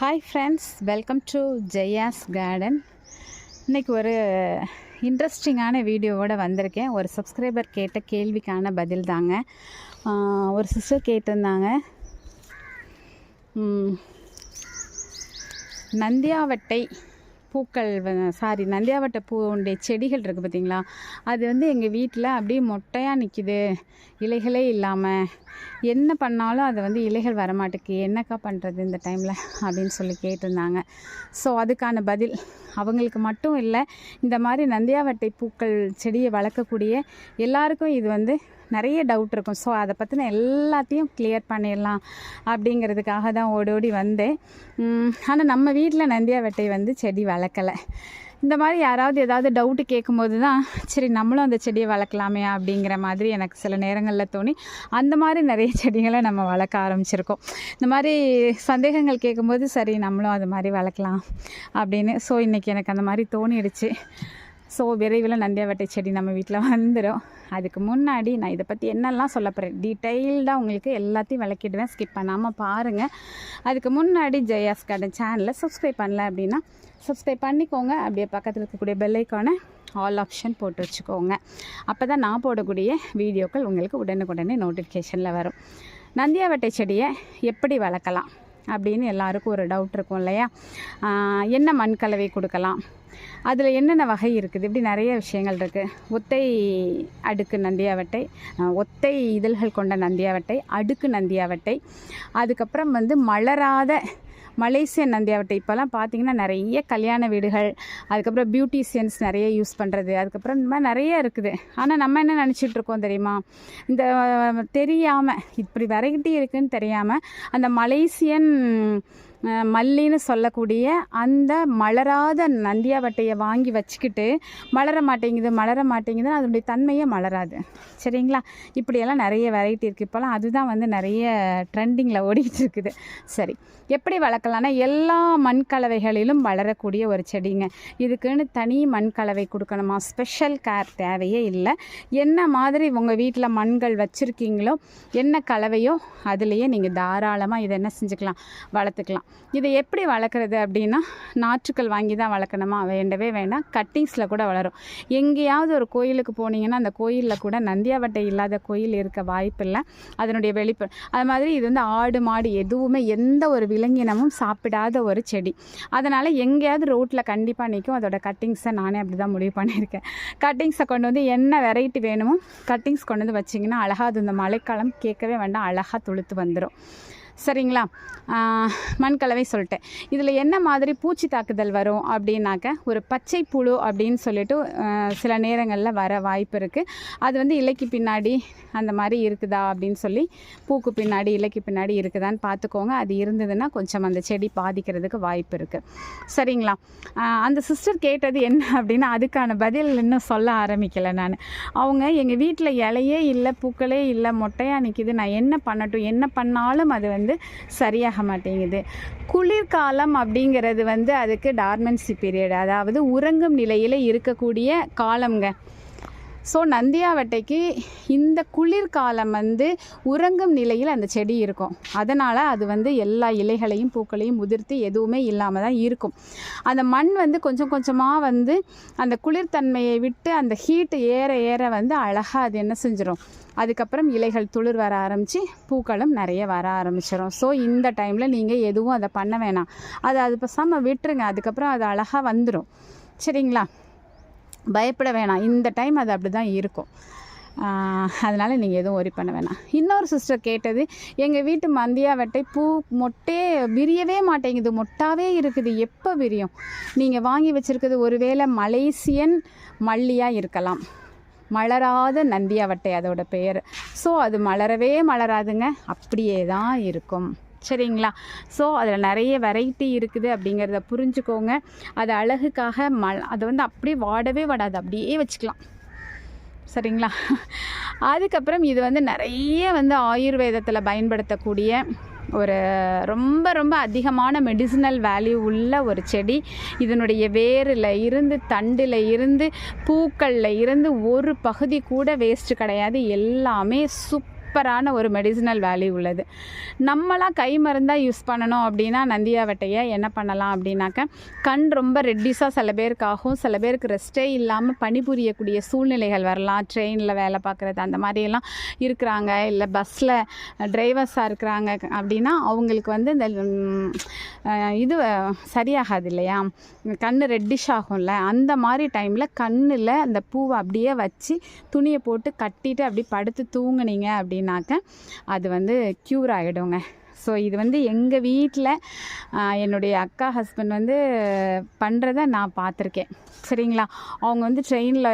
Hi friends welcome to Jaya's garden இன்னைக்கு ஒரு இன்ட்ரெஸ்டிங்கான வீடியோவோடு வந்திருக்கேன். ஒரு சப்ஸ்கிரைபர் கேட்ட கேள்விக்கான பதில் தாங்க ஒரு சிஸ்டர் கேட்டிருந்தாங்க. நந்தியாவட்டை பூக்கள் சாரி நந்தியாவட்டை பூவுடைய செடிகள் இருக்குது பார்த்திங்களா அது வந்து எங்கள் வீட்டில் அப்படியே மொட்டையாக நிற்கிது இலைகளே இல்லாமல் என்ன பண்ணாலும் அது வந்து இலைகள் வரமாட்டேக்கு. என்னக்கா பண்ணுறது இந்த டைமில் அப்படின்னு சொல்லி கேட்டிருந்தாங்க. ஸோ அதுக்கான பதில் அவங்களுக்கு மட்டும் இல்லை இந்த மாதிரி நந்தியாவட்டை பூக்கள் செடியை வளர்க்கக்கூடிய எல்லாருக்கும் இது வந்து நிறைய டவுட் இருக்கும். ஸோ அதை பற்றின எல்லாத்தையும் கிளியர் பண்ணிடலாம் அப்படிங்கிறதுக்காக தான் ஓடி ஓடி வந்தேன். ஆனால் நம்ம வீட்டில் நந்தியா வெட்டை வந்து செடி வளர்க்கலை. இந்த மாதிரி யாராவது ஏதாவது டவுட்டு கேட்கும்போது தான் சரி நம்மளும் அந்த செடியை வளர்க்கலாமே அப்படிங்கிற மாதிரி எனக்கு சில நேரங்களில் தோணி அந்த மாதிரி நிறைய செடிகளை நம்ம வளர்க்க ஆரம்பிச்சிருக்கோம். இந்த மாதிரி சந்தேகங்கள் கேட்கும்போது சரி நம்மளும் அது மாதிரி வளர்க்கலாம் அப்படின்னு. ஸோ இன்றைக்கி எனக்கு அந்த மாதிரி தோணிடுச்சு. ஸோ விரைவில் நந்தியாவட்டை செடி நம்ம வீட்டில் வந்துடும் அதுக்கு முன்னாடி நான் இதை பற்றி என்னெல்லாம் சொல்ல போகிறேன் டீட்டெயில்டாக உங்களுக்கு எல்லாத்தையும் விளக்கிடுவேன். ஸ்கிப் பண்ணாமல் பாருங்கள் அதுக்கு முன்னாடி ஜெயாஸ் கார்டன் சேனலை சப்ஸ்கிரைப் பண்ணல அப்படின்னா சப்ஸ்கிரைப் பண்ணிக்கோங்க. அப்படியே பக்கத்தில் இருக்கக்கூடிய பெல்லைக்கான ஆல் ஆப்ஷன் போட்டு வச்சுக்கோங்க. அப்போ தான் நான் போடக்கூடிய வீடியோக்கள் உங்களுக்கு உடனுக்குடனே நோட்டிஃபிகேஷனில் வரும். நந்தியாவட்டை செடியை எப்படி வளர்க்கலாம்? அப்படின்னு எல்லாருக்கும் ஒரு டவுட் இருக்கும் இல்லையா? என்ன மண் கலவை கொடுக்கலாம்? அதில் என்னென்ன வகை இருக்குது? இப்படி நிறைய விஷயங்கள் இருக்குது ஒத்தை அடுக்கு நந்தியாவட்டை ஒத்தை இதழ்கள் கொண்ட நந்தியாவட்டை அடுக்கு நந்தியாவட்டை அதுக்கப்புறம் வந்து மலராத மலேசியன் நந்தியாவட்டை இப்போல்லாம் பார்த்தீங்கன்னா நிறைய கல்யாண வீடுகள் அதுக்கப்புறம் பியூட்டிஷியன்ஸ் நிறைய யூஸ் பண்ணுறது அதுக்கப்புறம் இந்த மாதிரி நிறைய இருக்குது. ஆனால் நம்ம என்ன நினச்சிட்டு இருக்கோம் தெரியுமா? இந்த தெரியாமல் இப்படி வெரைட்டி இருக்குன்னு தெரியாமல் அந்த மலேசியன் மல்லின்னு சொல்லக்கூடிய அந்த மலராத நந்தியாவட்டையை வாங்கி வச்சுக்கிட்டு மலர மாட்டேங்குது மலர மாட்டேங்குதுன்னு அதனுடைய தன்மையே மலராது. சரிங்களா? இப்படியெல்லாம் நிறைய வெரைட்டி இருக்குது இப்போல்லாம் அதுதான் வந்து நிறைய ட்ரெண்டிங்கில் ஓடிட்டு இருக்குது. சரி. எப்படி வளர்க்கலான்னா எல்லா மண் கலவைகளிலும் வளரக்கூடிய ஒரு செடிங்க. இதுக்குன்னு தனி மண் கலவை கொடுக்கணுமா? ஸ்பெஷல் கேர் தேவையே இல்லை. என்ன மாதிரி உங்கள் வீட்டில் மண்கள் வச்சுருக்கீங்களோ என்ன கலவையோ அதுலேயே நீங்கள் தாராளமாக இதை என்ன செஞ்சுக்கலாம்? வளர்த்துக்கலாம். இதை எப்படி வளர்க்குறது அப்படின்னா நாற்றுக்கள் வாங்கி தான் வளர்க்கணுமா? வேண்டவே வேண்டாம். கட்டிங்ஸில் கூட வளரும். எங்கேயாவது ஒரு கோயிலுக்கு போனீங்கன்னா அந்த கோயிலில் கூட நந்தியாவட்டை இல்லாத கோயில் இருக்க வாய்ப்பில்லை. அதனுடைய வெளிப்பு அது மாதிரி இது வந்து ஆடு மாடு எதுவுமே எந்த ஒரு விலங்கினமும் சாப்பிடாத ஒரு செடி. அதனால் எங்கேயாவது ரோட்டில் கண்டிப்பாக நிற்கும் அதோட கட்டிங்ஸை நானே அப்படி தான் முடிவு பண்ணியிருக்கேன். கட்டிங்ஸை கொண்டு வந்து என்ன வெரைட்டி வேணுமோ கட்டிங்ஸ் கொண்டு வந்து வச்சிங்கன்னா அழகாக அது இந்த மழைக்காலம் கேட்கவே வேண்டாம். அழகாக துளுத்து வந்துடும் சரிங்களா? மண் மண்கலவை சொல்லிட்டேன். இதில் என்ன மாதிரி பூச்சி தாக்குதல் வரும் அப்படின்னாக்க ஒரு பச்சை புழு அப்படின்னு சொல்லிட்டு சில நேரங்களில் வர வாய்ப்பு இருக்குது அது வந்து இலைக்கு பின்னாடி அந்த மாதிரி இருக்குதா அப்படின்னு சொல்லி பூக்கு பின்னாடி இலைக்கு பின்னாடி இருக்குதான்னு பார்த்துக்கோங்க அது இருந்ததுன்னா கொஞ்சம் அந்த செடி பாதிக்கிறதுக்கு வாய்ப்பு இருக்குது சரிங்களா? அந்த சிஸ்டர் கேட்டது என்ன அப்படின்னா அதுக்கான பதில் இன்னும் சொல்ல ஆரம்பிக்கலை நான். அவங்க எங்கள் வீட்டில் இலையே இல்லை பூக்களே இல்லை மொட்டையாக நிற்கிது நான் என்ன பண்ணட்டும் என்ன பண்ணாலும் அது வந்து வந்து சரியாக மாட்டேங்குது. குளிர்காலம் அப்படிங்கிறது வந்து அதுக்கு டார்மென்சி பீரியட். அதாவது உறங்கும் நிலையில் இருக்கக்கூடிய காலம்ங்க. ஸோ நந்தியாவட்டைக்கு இந்த குளிர்காலம் வந்து உறங்கும் நிலையில் அந்த செடி இருக்கும். அதனால் அது வந்து எல்லா இலைகளையும் பூக்களையும் முதிர்த்து எதுவுமே இல்லாமல் தான் இருக்கும். அந்த மண் வந்து கொஞ்சம் கொஞ்சமாக வந்து அந்த குளிர்தன்மையை விட்டு அந்த ஹீட்டு ஏற ஏற வந்து அழகாக அது என்ன செஞ்சிடும் அதுக்கப்புறம் இலைகள் துளிர் வர ஆரம்பித்து பூக்களும் நிறைய வர ஆரம்பிச்சிடும் ஸோ இந்த டைமில் நீங்கள் எதுவும் அதை பண்ண வேணாம். அதை அது பேசாமல் விட்டுருங்க. அதுக்கப்புறம் அது அழகாக வந்துடும் சரிங்களா? பயப்பட வேணாம். இந்த டைம் அது அப்படி தான் இருக்கும் அதனால் நீங்கள் எதுவும் ஒரி பண்ண வேணாம். இன்னொரு சிஸ்டர் கேட்டது எங்கள் வீட்டு மந்தியா வெட்டை பூ மொட்டே விரியவே மாட்டேங்குது. மொட்டாவே இருக்குது. எப்போ விரியும்? நீங்கள் வாங்கி வச்சுருக்கிறது ஒருவேளை மலேசியன் மல்லியாக இருக்கலாம். மலராத நந்தியாவட்டை அதோட பெயர் ஸோ அது மலரவே மலராதுங்க. அப்படியே தான் இருக்கும். சரிங்களா? ஸோ அதில் நிறைய வெரைட்டி இருக்குது அப்படிங்கிறத புரிஞ்சுக்கோங்க. அது அழகுக்காக மல் அதை வந்து அப்படியே வாடவே வாடாது. அப்படியே வச்சுக்கலாம். சரிங்களா? அதுக்கப்புறம் இது வந்து நிறைய வந்து ஆயுர்வேதத்தில் பயன்படுத்தக்கூடிய ஒரு ரொம்ப ரொம்ப அதிகமான மெடிசினல் வேல்யூ உள்ள ஒரு செடி. இதனுடைய வேரில் இருந்து தண்டில் இருந்து பூக்களில் இருந்து ஒரு பகுதி கூட வேஸ்ட்டு கிடையாது. எல்லாமே சூப் சூப்பரான ஒரு மெடிசினல் வேல்யூ உள்ளது. நம்மளாம் கை மருந்தாக யூஸ் பண்ணணும் அப்படின்னா நந்தியாவட்டையை என்ன பண்ணலாம் அப்படின்னாக்க கண் ரொம்ப ரெட்டிஸாக சில பேருக்கு ஆகும். சில பேருக்கு ரெஸ்ட்டே இல்லாமல் பணிபுரியக்கூடிய சூழ்நிலைகள் வரலாம். ட்ரெயினில் வேலை பார்க்குறது அந்த மாதிரியெல்லாம் இருக்கிறாங்க. இல்லை பஸ்ஸில் டிரைவர்ஸாக இருக்கிறாங்க அப்படின்னா அவங்களுக்கு வந்து இந்த இது சரியாகாது இல்லையா? கண் ரெட்டிஷ் ஆகும்ல. அந்த மாதிரி டைமில் கண்ணில் அந்த பூவை அப்படியே வச்சு துணியை போட்டு கட்டிட்டு அப்படி படுத்து தூங்குனீங்க அப்படின்னு அப்படின்னாக்க அது வந்து க்யூர் ஆகிடுங்க ஸோ இது வந்து எங்கள் வீட்டில் என்னுடைய அக்கா ஹஸ்பண்ட் வந்து பண்ணுறத நான் பார்த்துருக்கேன். சரிங்களா? அவங்க வந்து ட்ரெயினில்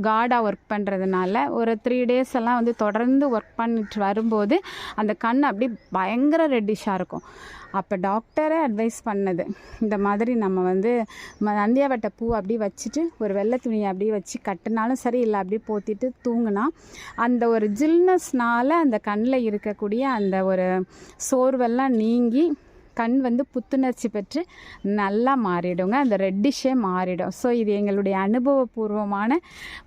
காடாக ஒர்க் பண்ணுறதுனால ஒரு த்ரீ டேஸ் எல்லாம் வந்து தொடர்ந்து ஒர்க் பண்ணிட்டு வரும்போது அந்த கண் அப்படியே பயங்கர ரெட்டிஷாக இருக்கும். அப்போ டாக்டரே அட்வைஸ் பண்ணது. இந்த மாதிரி நம்ம வந்து ம- நந்தியாவட்டை பூ அப்படியே வச்சுட்டு ஒரு வெள்ளை துணியை அப்படியே வச்சு கட்டினாலும் சரி இல்லை அப்படியே போத்திட்டு தூங்கினா அந்த ஒரு ஜில்னஸ்னால் அந்த கண்ணில் இருக்கக்கூடிய அந்த ஒரு சோர்வெல்லாம் நீங்கி கண் வந்து புத்துணர்ச்சி பெற்று நல்லா மாறிடுங்க. அந்த ரெட்டிஷே மாறிடும். ஸோ இது எங்களுடைய அனுபவபூர்வமான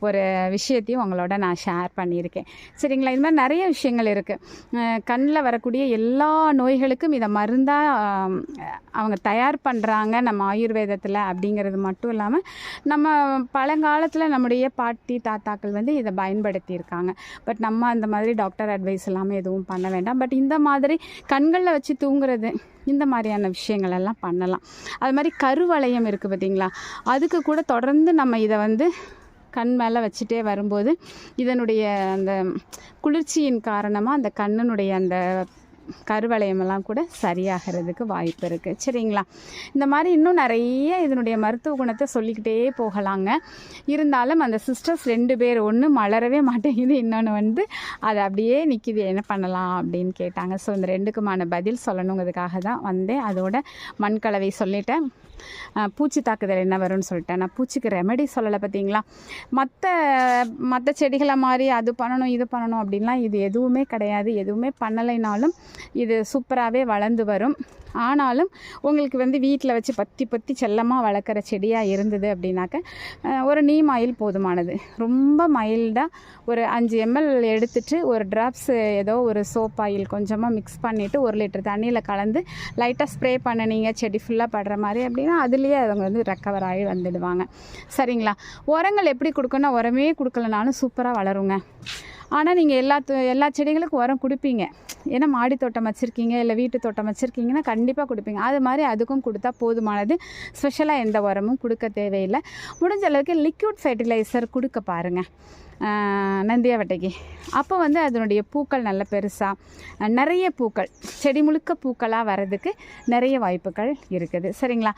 ஒரு விஷயத்தையும் உங்களோட நான் ஷேர் பண்ணியிருக்கேன். சரிங்களா? இது மாதிரி நிறைய விஷயங்கள் இருக்குது கண்ணில் வரக்கூடிய எல்லா நோய்களுக்கும் இதை மருந்தாக அவங்க தயார் பண்ணுறாங்க நம்ம ஆயுர்வேதத்தில் அப்படிங்கிறது மட்டும் இல்லாமல் நம்ம பழங்காலத்தில் நம்முடைய பாட்டி தாத்தாக்கள் வந்து இதை பயன்படுத்தியிருக்காங்க. பட் நம்ம அந்த மாதிரி டாக்டர் அட்வைஸ் இல்லாமல் எதுவும் பண்ண வேண்டாம். பட் இந்த மாதிரி கண்களில் வச்சு தூங்குறது இந்த மாதிரியான விஷயங்கள் எல்லாம் பண்ணலாம். அது மாதிரி கருவளையம் இருக்குது பார்த்தீங்களா? அதுக்கு கூட தொடர்ந்து நம்ம இதை வந்து கண் மேலே வச்சுட்டே வரும்போது இதனுடைய அந்த குளிர்ச்சியின் காரணமாக அந்த கண்ணினுடைய அந்த கருவளையமெல்லாம் கூட சரியாகிறதுக்கு வாய்ப்பு இருக்குது சரிங்களா? இந்த மாதிரி இன்னும் நிறைய இதனுடைய மருத்துவ குணத்தை சொல்லிக்கிட்டே போகலாங்க. இருந்தாலும் அந்த சிஸ்டர்ஸ் ரெண்டு பேர் ஒன்று மலரவே மாட்டேங்குது இன்னொன்று வந்து அது அப்படியே நிற்கிது என்ன பண்ணலாம் அப்படின்னு கேட்டாங்க. ஸோ இந்த ரெண்டுக்குமான பதில் சொல்லணுங்கிறதுக்காக தான் வந்தேன். அதோட மண்கலவை சொல்லிட்டேன். பூச்சி தாக்குதல் என்ன வரும்னு சொல்லிட்டேன். நான் பூச்சிக்கு ரெமெடி சொல்லலை பார்த்தீங்களா? மற்ற மற்ற செடிகளை மாதிரி அது பண்ணணும் இது பண்ணணும் அப்படின்லாம் இது எதுவுமே கிடையாது. எதுவுமே பண்ணலைனாலும் இது சூப்பராகவே வளர்ந்து வரும். ஆனாலும் உங்களுக்கு வந்து வீட்டில் வச்சு பத்தி பத்தி செல்லமாக வளர்க்குற செடியாக இருந்தது அப்படின்னாக்க ஒரு நீம் ஆயில் போதுமானது. ரொம்ப மைல்டாக ஒரு அஞ்சு எம்எல் எடுத்துட்டு ஒரு ட்ராப்ஸ் ஏதோ ஒரு சோப் ஆயில் கொஞ்சமாக மிக்ஸ் பண்ணிவிட்டு ஒரு லிட்டர் தண்ணியில் கலந்து லைட்டாக ஸ்ப்ரே பண்ணினீங்க செடி ஃபுல்லாக படுற மாதிரி அப்படின்னா அதுலேயே அவங்க வந்து ரெக்கவர் ஆகி வந்துடுவாங்க. சரிங்களா? உரங்கள் எப்படி கொடுக்கணும் உரமே கொடுக்கலனாலும் சூப்பராக வளருங்க. ஆனால் நீங்கள் எல்லா எல்லா செடிகளுக்கும் உரம் கொடுப்பீங்க. ஏன்னா மாடி தோட்டம் வச்சுருக்கீங்க இல்லை வீட்டு தோட்டம் வச்சுருக்கீங்கன்னா கண்டிப்பாக கொடுப்பீங்க. அது மாதிரி அதுக்கும் கொடுத்தா போதுமானது. ஸ்பெஷலாக எந்த உரமும் கொடுக்க தேவையில்லை. முடிஞ்ச அளவுக்கு லிக்விட் ஃபெர்டிலைசர் கொடுக்க பாருங்கள் நந்தியாவட்டைக்கு. அப்போ வந்து அதனுடைய பூக்கள் நல்ல பெருசாக நிறைய பூக்கள் செடி முழுக்க பூக்களாக வர்றதுக்கு நிறைய வாய்ப்புகள் இருக்குது. சரிங்களா?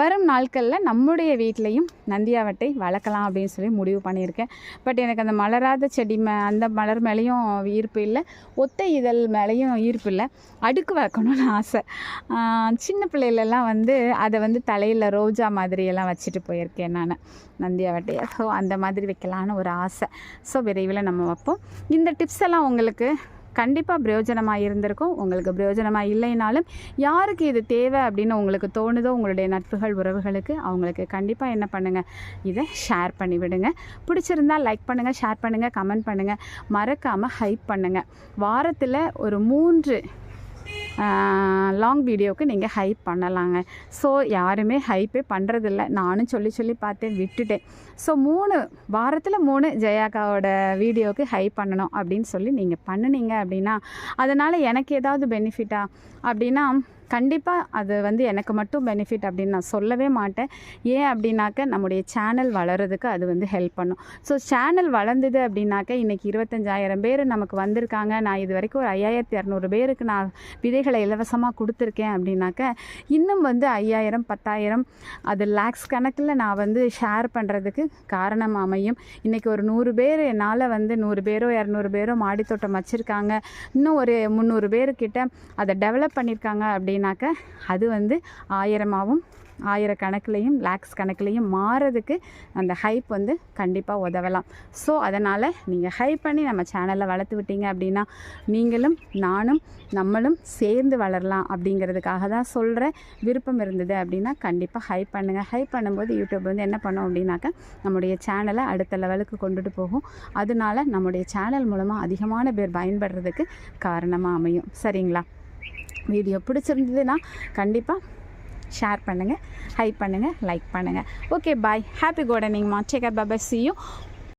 வரும் நாட்களில் நம்முடைய வீட்லேயும் நந்தியாவட்டை வளர்க்கலாம் அப்படின்னு சொல்லி முடிவு பண்ணியிருக்கேன். பட் எனக்கு அந்த மலராத செடி மே அந்த மலர் மேலேயும் ஈர்ப்பு இல்லை. ஒத்தை இதழ் மேலேயும் ஈர்ப்பு இல்லை. அடுக்கு வளர்க்கணும்னு ஆசை. சின்ன பிள்ளையிலலாம் வந்து அதை வந்து தலையில் ரோஜா மாதிரியெல்லாம் வச்சுட்டு போயிருக்கேன் நான் நந்தியாவட்டையை. ஸோ அந்த மாதிரி வைக்கலான்னு ஒரு ஆசை. ஸோ விரைவில் நம்ம வைப்போம். இந்த டிப்ஸ் எல்லாம் உங்களுக்கு கண்டிப்பாக பிரயோஜனமாக இருந்திருக்கும். உங்களுக்கு பிரயோஜனமாக இல்லைனாலும் யாருக்கு இது தேவை அப்படின்னு உங்களுக்கு தோணுதோ உங்களுடைய நட்புகள் உறவுகளுக்கு அவங்களுக்கு கண்டிப்பாக என்ன பண்ணுங்கள் இதை ஷேர் பண்ணி விடுங்க. பிடிச்சிருந்தா லைக் பண்ணுங்கள் ஷேர் பண்ணுங்கள் கமெண்ட் பண்ணுங்கள் மறக்காமல் ஹைப் பண்ணுங்கள் வாரத்தில் ஒரு மூன்று லாங் வீடியோவுக்கு நீங்கள் ஹைப் பண்ணலாங்க. ஸோ யாருமே ஹைப்பே பண்ணுறதில்ல நானும் சொல்லி சொல்லி பார்த்தேன் விட்டுட்டேன். ஸோ மூணு வாரத்தில் மூணு ஜெயாக்காவோட வீடியோவுக்கு ஹைப் பண்ணணும் அப்படின்னு சொல்லி நீங்கள் பண்ணுனீங்க அப்படின்னா அதனால் எனக்கு ஏதாவது பெனிஃபிட்டா அப்படின்னா கண்டிப்பாக அது வந்து எனக்கு மட்டும் பெனிஃபிட் அப்படின்னு நான் சொல்லவே மாட்டேன். ஏன் அப்படின்னாக்க நம்முடைய சேனல் வளர்கிறதுக்கு அது வந்து ஹெல்ப் பண்ணும். ஸோ சேனல் வளர்ந்தது அப்படின்னாக்க இன்றைக்கி இருபத்தஞ்சாயிரம் பேர் நமக்கு வந்திருக்காங்க. நான் இது வரைக்கும் ஒரு ஐயாயிரத்தி இரநூறு பேருக்கு நான் விதைகளை இலவசமாக கொடுத்துருக்கேன் அப்படின்னாக்க இன்னும் வந்து ஐயாயிரம் பத்தாயிரம் அது லேக்ஸ் கணக்கில் நான் வந்து ஷேர் பண்ணுறதுக்கு காரணம் அமையும். இன்றைக்கி ஒரு நூறு பேர் என்னால் வந்து நூறு பேரோ இரநூறு பேரோ மாடித்தோட்டம் வச்சுருக்காங்க. இன்னும் ஒரு முந்நூறு பேர்கிட்ட அதை டெவலப் பண்ணியிருக்காங்க அப்படின்னு அப்படின்னாக்க அது வந்து ஆயிரமாகவும் ஆயிரக்கணக்குலேயும் லேக்ஸ் கணக்குலேயும் மாறதுக்கு அந்த ஹைப் வந்து கண்டிப்பாக உதவலாம். ஸோ அதனால் நீங்கள் ஹைப் பண்ணி நம்ம சேனலை வளர்த்து விட்டீங்க அப்படின்னா நீங்களும் நானும் நம்மளும் சேர்ந்து வளரலாம் அப்படிங்கிறதுக்காக தான் சொல்கிற விருப்பம் இருந்தது அப்படின்னா கண்டிப்பாக ஹைப் பண்ணுங்கள் ஹைப் பண்ணும்போது யூடியூப் வந்து என்ன பண்ணோம் அப்படின்னாக்கா நம்முடைய சேனலை அடுத்த லெவலுக்கு கொண்டுட்டு போகும். அதனால நம்முடைய சேனல் மூலமாக அதிகமான பேர் பயன்படுறதுக்கு காரணமாக அமையும். சரிங்களா? வீடியோ பிடிச்சிருந்ததுன்னா கண்டிப்பாக ஷேர் பண்ணுங்கள் ஹைப் பண்ணுங்கள் லைக் பண்ணுங்கள் okay bye happy கார்டனிங்மா take care bye see you